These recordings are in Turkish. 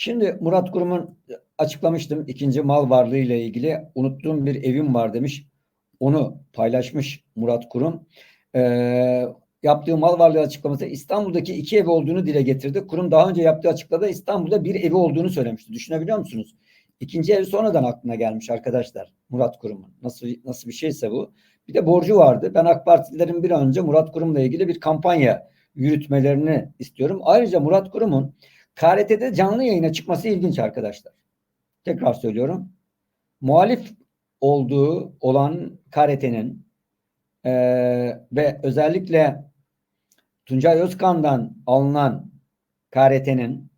Şimdi Murat Kurum'un açıklamıştım ikinci mal varlığı ile ilgili unuttuğum bir evim var demiş. Onu paylaşmış Murat Kurum. Ee, yaptığı mal varlığı açıklaması İstanbul'daki iki evi olduğunu dile getirdi. Kurum daha önce yaptığı açıklamada İstanbul'da bir evi olduğunu söylemişti. Düşünebiliyor musunuz? İkinci ev sonradan aklına gelmiş arkadaşlar Murat Kurum'un. Nasıl nasıl bir şeyse bu. Bir de borcu vardı. Ben AK Partililerin bir an önce Murat Kurum'la ilgili bir kampanya yürütmelerini istiyorum. Ayrıca Murat Kurum'un KRT'de canlı yayına çıkması ilginç arkadaşlar. Tekrar söylüyorum. Muhalif olduğu olan KRT'nin e, ve özellikle Tuncay Özkan'dan alınan KRT'nin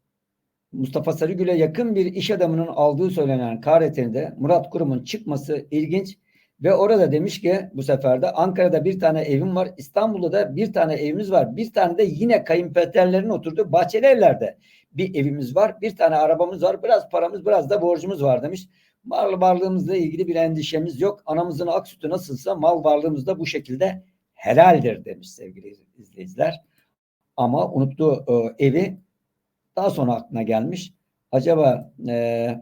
Mustafa Sarıgül'e yakın bir iş adamının aldığı söylenen KRT'de Murat Kurum'un çıkması ilginç ve orada demiş ki bu sefer de Ankara'da bir tane evim var, İstanbul'da da bir tane evimiz var. Bir tane de yine kayınpederlerin oturduğu bahçeli evlerde bir evimiz var. Bir tane arabamız var. Biraz paramız, biraz da borcumuz var demiş. Mal varlığımızla ilgili bir endişemiz yok. Anamızın ak sütü nasılsa mal varlığımız da bu şekilde helaldir demiş sevgili izleyiciler. Ama unuttuğu e, evi daha sonra aklına gelmiş. Acaba e,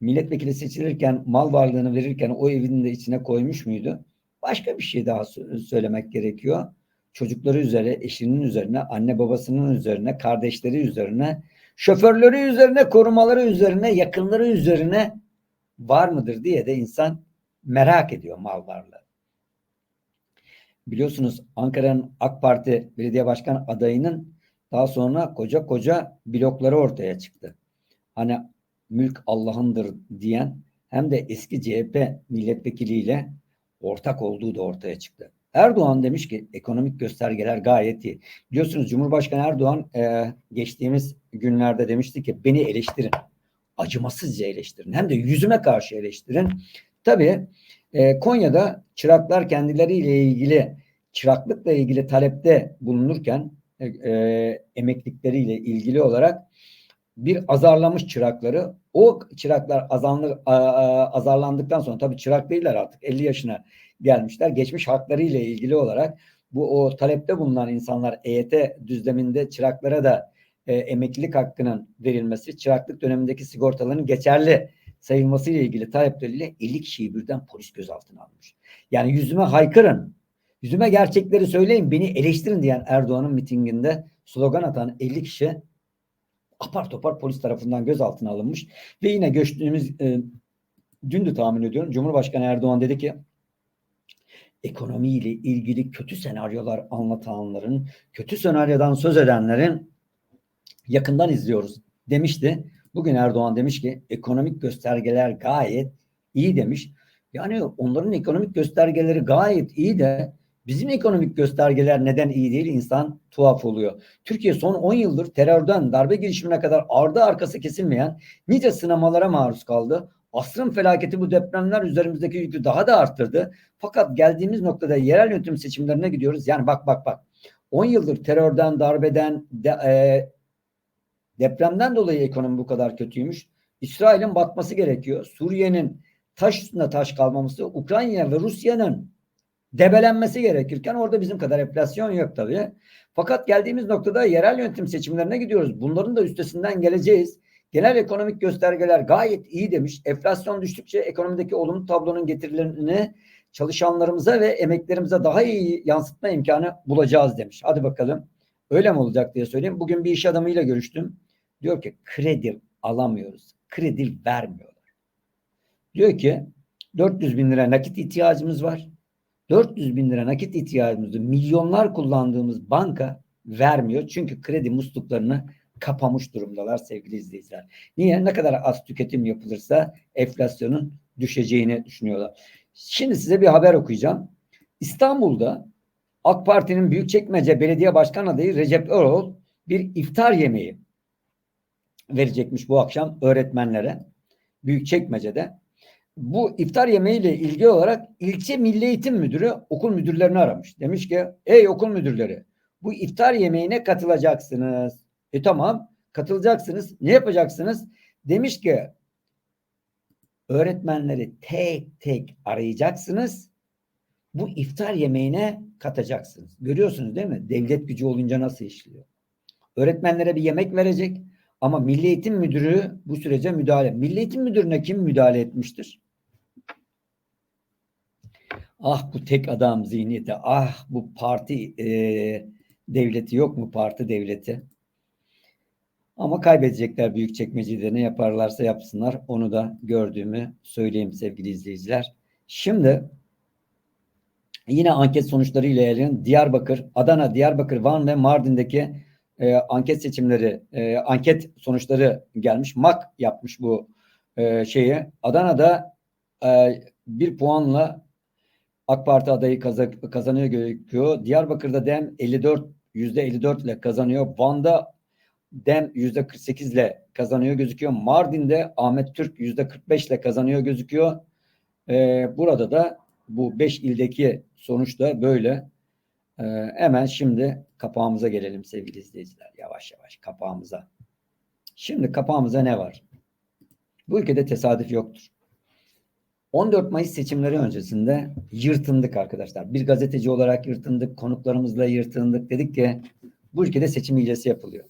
milletvekili seçilirken mal varlığını verirken o evin de içine koymuş muydu? Başka bir şey daha söylemek gerekiyor. Çocukları üzerine, eşinin üzerine, anne babasının üzerine, kardeşleri üzerine, şoförleri üzerine, korumaları üzerine, yakınları üzerine var mıdır diye de insan merak ediyor mal varlığı. Biliyorsunuz Ankara'nın AK Parti belediye başkan adayının daha sonra koca koca blokları ortaya çıktı. Hani mülk Allah'ındır diyen hem de eski CHP milletvekiliyle ortak olduğu da ortaya çıktı. Erdoğan demiş ki ekonomik göstergeler gayet iyi. Biliyorsunuz Cumhurbaşkanı Erdoğan e, geçtiğimiz günlerde demişti ki beni eleştirin. Acımasızca eleştirin. Hem de yüzüme karşı eleştirin. Tabii e, Konya'da çıraklar kendileriyle ilgili çıraklıkla ilgili talepte bulunurken e, e, emeklikleriyle ilgili olarak bir azarlamış çırakları. O çıraklar azanlı, azarlandıktan sonra tabii çırak değiller artık 50 yaşına gelmişler. Geçmiş hakları ile ilgili olarak bu o talepte bulunan insanlar EYT düzleminde çıraklara da e, emeklilik hakkının verilmesi, çıraklık dönemindeki sigortaların geçerli sayılması ile ilgili talepleriyle 50 kişiyi birden polis gözaltına almış. Yani yüzüme haykırın, yüzüme gerçekleri söyleyin, beni eleştirin diyen Erdoğan'ın mitinginde slogan atan 50 kişi apar topar polis tarafından gözaltına alınmış ve yine göçtüğümüz e, dündü tahmin ediyorum Cumhurbaşkanı Erdoğan dedi ki ekonomiyle ilgili kötü senaryolar anlatanların, kötü senaryodan söz edenlerin yakından izliyoruz demişti. Bugün Erdoğan demiş ki ekonomik göstergeler gayet iyi demiş. Yani onların ekonomik göstergeleri gayet iyi de bizim ekonomik göstergeler neden iyi değil insan tuhaf oluyor. Türkiye son 10 yıldır terörden darbe girişimine kadar ardı arkası kesilmeyen nice sınamalara maruz kaldı. Asrın felaketi bu depremler üzerimizdeki yükü daha da arttırdı. Fakat geldiğimiz noktada yerel yönetim seçimlerine gidiyoruz. Yani bak bak bak. 10 yıldır terörden, darbeden, de, e, depremden dolayı ekonomi bu kadar kötüymüş. İsrail'in batması gerekiyor. Suriye'nin taş üstünde taş kalmaması, Ukrayna ve Rusya'nın debelenmesi gerekirken orada bizim kadar enflasyon yok tabii. Fakat geldiğimiz noktada yerel yönetim seçimlerine gidiyoruz. Bunların da üstesinden geleceğiz. Genel ekonomik göstergeler gayet iyi demiş. Enflasyon düştükçe ekonomideki olumlu tablonun getirilerini çalışanlarımıza ve emeklerimize daha iyi yansıtma imkanı bulacağız demiş. Hadi bakalım. Öyle mi olacak diye söyleyeyim. Bugün bir iş adamıyla görüştüm. Diyor ki kredi alamıyoruz. Kredi vermiyorlar. Diyor ki 400 bin lira nakit ihtiyacımız var. 400 bin lira nakit ihtiyacımızı milyonlar kullandığımız banka vermiyor. Çünkü kredi musluklarını kapamış durumdalar sevgili izleyiciler. Niye? Ne kadar az tüketim yapılırsa enflasyonun düşeceğini düşünüyorlar. Şimdi size bir haber okuyacağım. İstanbul'da AK Parti'nin Büyükçekmece Belediye Başkan adayı Recep Erol bir iftar yemeği verecekmiş bu akşam öğretmenlere. Büyükçekmece'de. Bu iftar yemeğiyle ilgili olarak ilçe Milli Eğitim Müdürü okul müdürlerini aramış. Demiş ki ey okul müdürleri bu iftar yemeğine katılacaksınız. E tamam katılacaksınız. Ne yapacaksınız? Demiş ki öğretmenleri tek tek arayacaksınız. Bu iftar yemeğine katacaksınız. Görüyorsunuz değil mi? Devlet gücü olunca nasıl işliyor? Öğretmenlere bir yemek verecek. Ama Milli Eğitim Müdürü bu sürece müdahale. Milli Eğitim Müdürü'ne kim müdahale etmiştir? Ah bu tek adam zihniyeti. Ah bu parti e, devleti yok mu? Parti devleti. Ama kaybedecekler büyük çekmecede ne yaparlarsa yapsınlar. Onu da gördüğümü söyleyeyim sevgili izleyiciler. Şimdi yine anket sonuçları ile ilerleyen Diyarbakır, Adana, Diyarbakır, Van ve Mardin'deki e, anket seçimleri, e, anket sonuçları gelmiş. MAK yapmış bu e, şeyi. Adana'da e, bir puanla AK Parti adayı kazanıyor gözüküyor. Diyarbakır'da DEM 54 yüzde 54 ile kazanıyor. Van'da DEM yüzde 48 ile kazanıyor gözüküyor. Mardin'de Ahmet Türk yüzde 45 ile kazanıyor gözüküyor. Ee, burada da bu 5 ildeki sonuç da böyle. Ee, hemen şimdi kapağımıza gelelim sevgili izleyiciler. Yavaş yavaş kapağımıza. Şimdi kapağımıza ne var? Bu ülkede tesadüf yoktur. 14 Mayıs seçimleri öncesinde yırtındık arkadaşlar. Bir gazeteci olarak yırtındık, konuklarımızla yırtındık. Dedik ki bu ülkede seçim hilesi yapılıyor.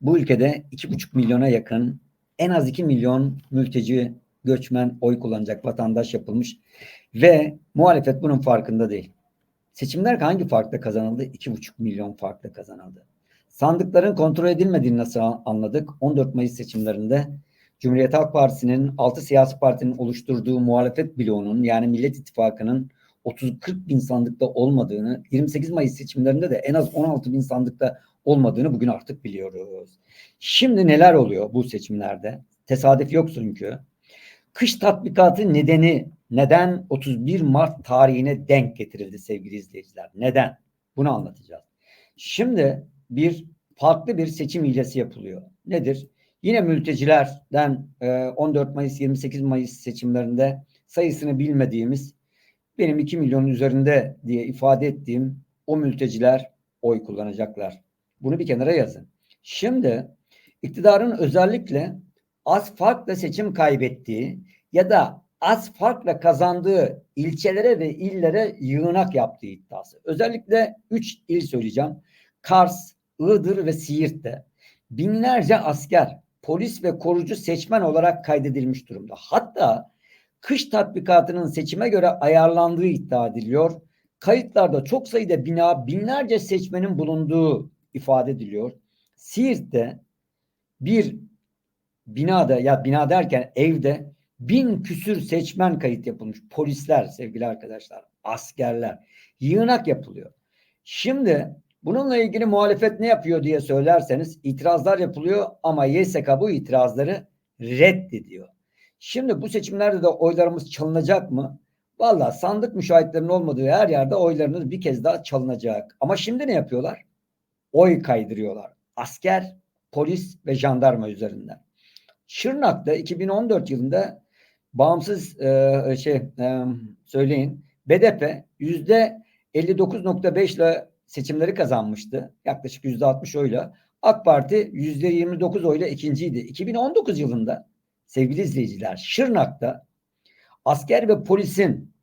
Bu ülkede 2,5 milyona yakın en az 2 milyon mülteci, göçmen, oy kullanacak vatandaş yapılmış ve muhalefet bunun farkında değil. Seçimler hangi farkla kazanıldı? 2,5 milyon farkla kazanıldı. Sandıkların kontrol edilmediğini nasıl anladık? 14 Mayıs seçimlerinde Cumhuriyet Halk Partisi'nin 6 siyasi partinin oluşturduğu muhalefet bloğunun yani Millet İttifakı'nın 30-40 bin sandıkta olmadığını, 28 Mayıs seçimlerinde de en az 16 bin sandıkta olmadığını bugün artık biliyoruz. Şimdi neler oluyor bu seçimlerde? Tesadüf yok çünkü. Kış tatbikatı nedeni neden 31 Mart tarihine denk getirildi sevgili izleyiciler? Neden? Bunu anlatacağız. Şimdi bir farklı bir seçim hilesi yapılıyor. Nedir? Yine mültecilerden 14 e, Mayıs 28 Mayıs seçimlerinde sayısını bilmediğimiz benim 2 milyonun üzerinde diye ifade ettiğim o mülteciler oy kullanacaklar. Bunu bir kenara yazın. Şimdi iktidarın özellikle az farkla seçim kaybettiği ya da az farkla kazandığı ilçelere ve illere yığınak yaptığı iddiası. Özellikle 3 il söyleyeceğim. Kars, Iğdır ve Siirt'te binlerce asker polis ve korucu seçmen olarak kaydedilmiş durumda. Hatta kış tatbikatının seçime göre ayarlandığı iddia ediliyor. Kayıtlarda çok sayıda bina binlerce seçmenin bulunduğu ifade ediliyor. Siirt'te bir binada ya bina derken evde bin küsür seçmen kayıt yapılmış. Polisler sevgili arkadaşlar, askerler. Yığınak yapılıyor. Şimdi Bununla ilgili muhalefet ne yapıyor diye söylerseniz itirazlar yapılıyor ama YSK bu itirazları reddediyor. Şimdi bu seçimlerde de oylarımız çalınacak mı? Valla sandık müşahitlerinin olmadığı her yerde oylarınız bir kez daha çalınacak. Ama şimdi ne yapıyorlar? Oy kaydırıyorlar. Asker, polis ve jandarma üzerinden. Şırnak'ta 2014 yılında bağımsız e, şey e, söyleyin BDP yüzde 59.5 ile seçimleri kazanmıştı. Yaklaşık yüzde 60 oyla. AK Parti yüzde 29 oyla ikinciydi. 2019 yılında sevgili izleyiciler Şırnak'ta asker ve polisin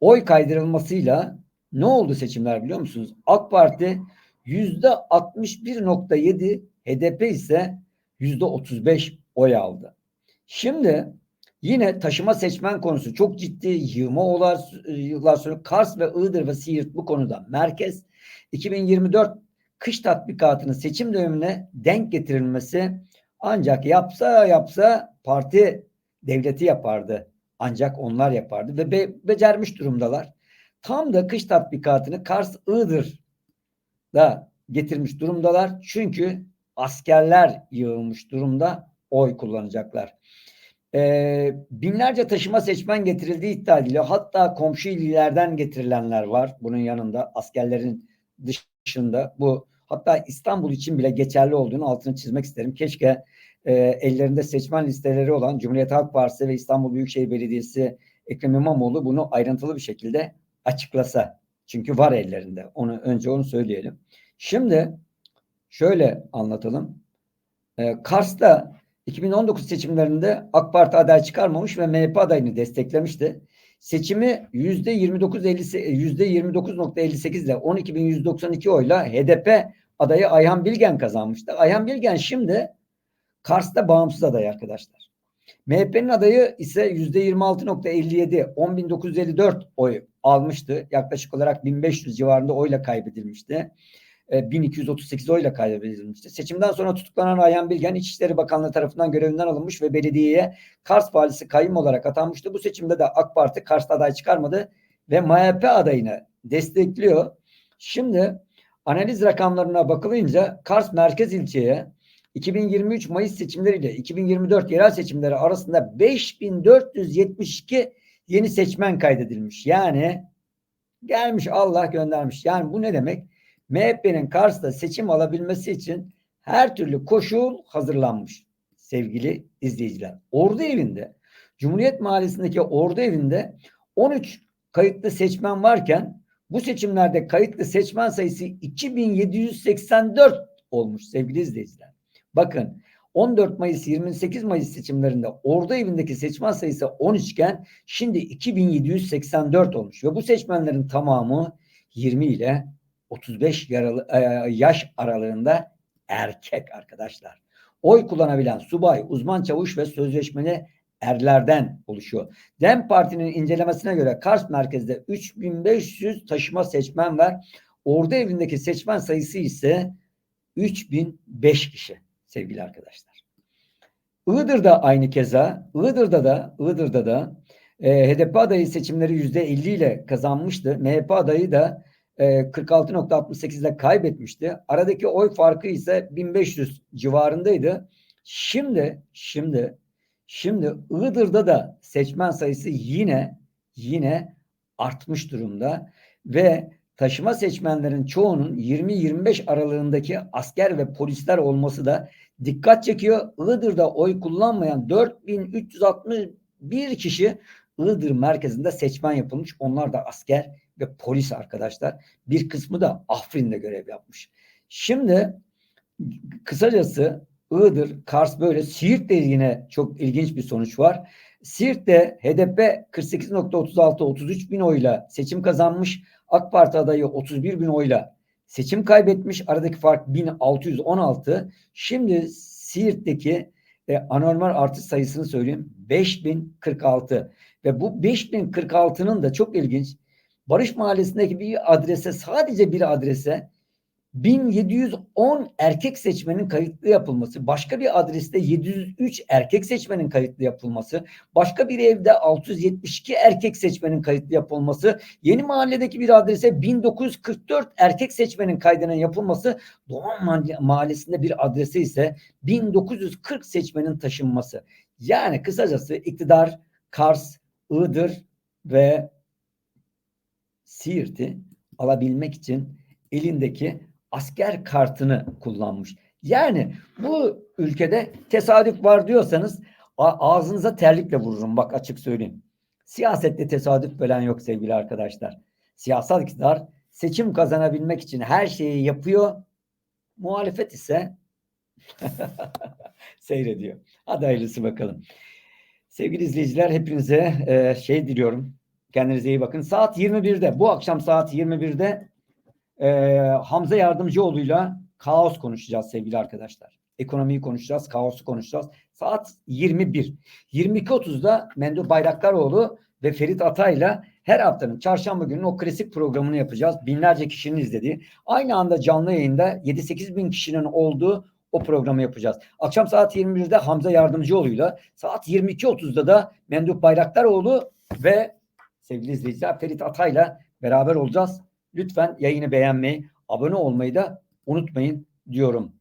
oy kaydırılmasıyla ne oldu seçimler biliyor musunuz? AK Parti yüzde 61.7 HDP ise yüzde 35 oy aldı. Şimdi Yine taşıma seçmen konusu çok ciddi yığma olar, yıllar sonra Kars ve Iğdır ve Siirt bu konuda merkez 2024 kış tatbikatının seçim dönemine denk getirilmesi ancak yapsa yapsa parti devleti yapardı. Ancak onlar yapardı ve be becermiş durumdalar. Tam da kış tatbikatını Kars Iğdır'da getirmiş durumdalar. Çünkü askerler yığılmış durumda oy kullanacaklar e, binlerce taşıma seçmen getirildiği iddia ediliyor. Hatta komşu illerden getirilenler var bunun yanında askerlerin dışında. Bu hatta İstanbul için bile geçerli olduğunu altını çizmek isterim. Keşke e, ellerinde seçmen listeleri olan Cumhuriyet Halk Partisi ve İstanbul Büyükşehir Belediyesi Ekrem İmamoğlu bunu ayrıntılı bir şekilde açıklasa. Çünkü var ellerinde. Onu önce onu söyleyelim. Şimdi şöyle anlatalım. E, Kars'ta 2019 seçimlerinde AK Parti aday çıkarmamış ve MHP adayını desteklemişti. Seçimi %29.58 ile 12.192 oyla HDP adayı Ayhan Bilgen kazanmıştı. Ayhan Bilgen şimdi Kars'ta bağımsız aday arkadaşlar. MHP'nin adayı ise %26.57 10.954 oy almıştı. Yaklaşık olarak 1500 civarında oyla kaybedilmişti. 1238 e, oyla kaybedilmişti. Seçimden sonra tutuklanan Ayhan Bilgen İçişleri Bakanlığı tarafından görevinden alınmış ve belediyeye Kars valisi kayyum olarak atanmıştı. Bu seçimde de AK Parti Kars'ta aday çıkarmadı ve MHP adayını destekliyor. Şimdi analiz rakamlarına bakılınca Kars merkez ilçeye 2023 Mayıs seçimleriyle 2024 yerel seçimleri arasında 5472 yeni seçmen kaydedilmiş. Yani gelmiş Allah göndermiş. Yani bu ne demek? MHP'nin Kars'ta seçim alabilmesi için her türlü koşul hazırlanmış sevgili izleyiciler. Ordu evinde Cumhuriyet Mahallesi'ndeki Ordu evinde 13 kayıtlı seçmen varken bu seçimlerde kayıtlı seçmen sayısı 2784 olmuş sevgili izleyiciler. Bakın 14 Mayıs 28 Mayıs seçimlerinde Ordu evindeki seçmen sayısı 13 iken şimdi 2784 olmuş ve bu seçmenlerin tamamı 20 ile 35 yaralı, e, yaş aralığında erkek arkadaşlar. Oy kullanabilen subay, uzman çavuş ve sözleşmeli erlerden oluşuyor. DEM Parti'nin incelemesine göre Kars merkezde 3500 taşıma seçmen var. Ordu evindeki seçmen sayısı ise 3005 kişi sevgili arkadaşlar. Iğdır'da aynı keza. Iğdır'da da Iğdır'da da e, HDP adayı seçimleri %50 ile kazanmıştı. MHP adayı da 46.68'de e, kaybetmişti. Aradaki oy farkı ise 1500 civarındaydı. Şimdi şimdi şimdi Iğdır'da da seçmen sayısı yine yine artmış durumda ve taşıma seçmenlerin çoğunun 20-25 aralığındaki asker ve polisler olması da dikkat çekiyor. Iğdır'da oy kullanmayan 4361 kişi Iğdır merkezinde seçmen yapılmış. Onlar da asker ve polis arkadaşlar. Bir kısmı da Afrin'de görev yapmış. Şimdi kısacası Iğdır, Kars böyle. Siirt'te yine çok ilginç bir sonuç var. Siirt'te HDP 48.36 33 bin oyla seçim kazanmış. AK Parti adayı 31 bin oyla seçim kaybetmiş. Aradaki fark 1616. Şimdi Siirt'teki e, anormal artış sayısını söyleyeyim. 5046 ve bu 5046'nın da çok ilginç Barış Mahallesi'ndeki bir adrese sadece bir adrese 1710 erkek seçmenin kayıtlı yapılması, başka bir adreste 703 erkek seçmenin kayıtlı yapılması, başka bir evde 672 erkek seçmenin kayıtlı yapılması, yeni mahalledeki bir adrese 1944 erkek seçmenin kaydının yapılması, Doğan Mahallesi'nde bir adrese ise 1940 seçmenin taşınması. Yani kısacası iktidar Kars, Iğdır ve Siirt'i alabilmek için elindeki asker kartını kullanmış. Yani bu ülkede tesadüf var diyorsanız ağzınıza terlikle vururum bak açık söyleyeyim. Siyasette tesadüf falan yok sevgili arkadaşlar. Siyasal iktidar seçim kazanabilmek için her şeyi yapıyor. Muhalefet ise seyrediyor. Hadi hayırlısı bakalım. Sevgili izleyiciler hepinize e, şey diliyorum. Kendinize iyi bakın. Saat 21'de bu akşam saat 21'de e, Hamza Yardımcıoğlu'yla kaos konuşacağız sevgili arkadaşlar. Ekonomiyi konuşacağız, kaosu konuşacağız. Saat 21. 22.30'da Mendo Bayraktaroğlu ve Ferit Atay'la her haftanın çarşamba günü o klasik programını yapacağız. Binlerce kişinin izlediği. Aynı anda canlı yayında 7-8 bin kişinin olduğu o programı yapacağız. Akşam saat 21'de Hamza Yardımcıoğlu'yla, saat 22.30'da da Mendup Bayraktaroğlu ve sevgili izleyiciler Ferit Atay'la beraber olacağız. Lütfen yayını beğenmeyi, abone olmayı da unutmayın diyorum.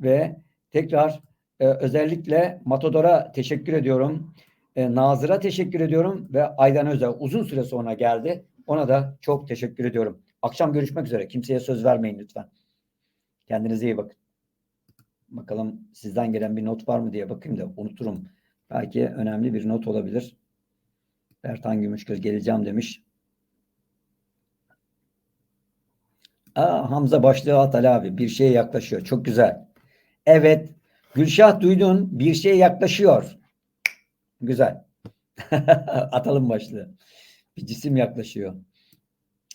Ve tekrar e, özellikle Matador'a teşekkür ediyorum. E, Nazır'a teşekkür ediyorum ve Aydan Özel uzun süre sonra geldi. Ona da çok teşekkür ediyorum. Akşam görüşmek üzere. Kimseye söz vermeyin lütfen. Kendinize iyi bakın. Bakalım sizden gelen bir not var mı diye bakayım da unuturum. Belki önemli bir not olabilir. Bertan Gümüşgöz geleceğim demiş. Aa, Hamza başlığı at Ali abi. Bir şeye yaklaşıyor. Çok güzel. Evet. Gülşah duydun. Bir şeye yaklaşıyor. Güzel. Atalım başlığı. Bir cisim yaklaşıyor.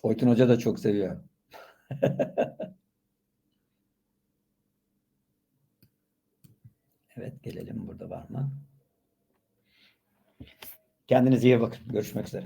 Oytun Hoca da çok seviyor. Evet gelelim burada var mı? Kendinize iyi bakın. Görüşmek üzere.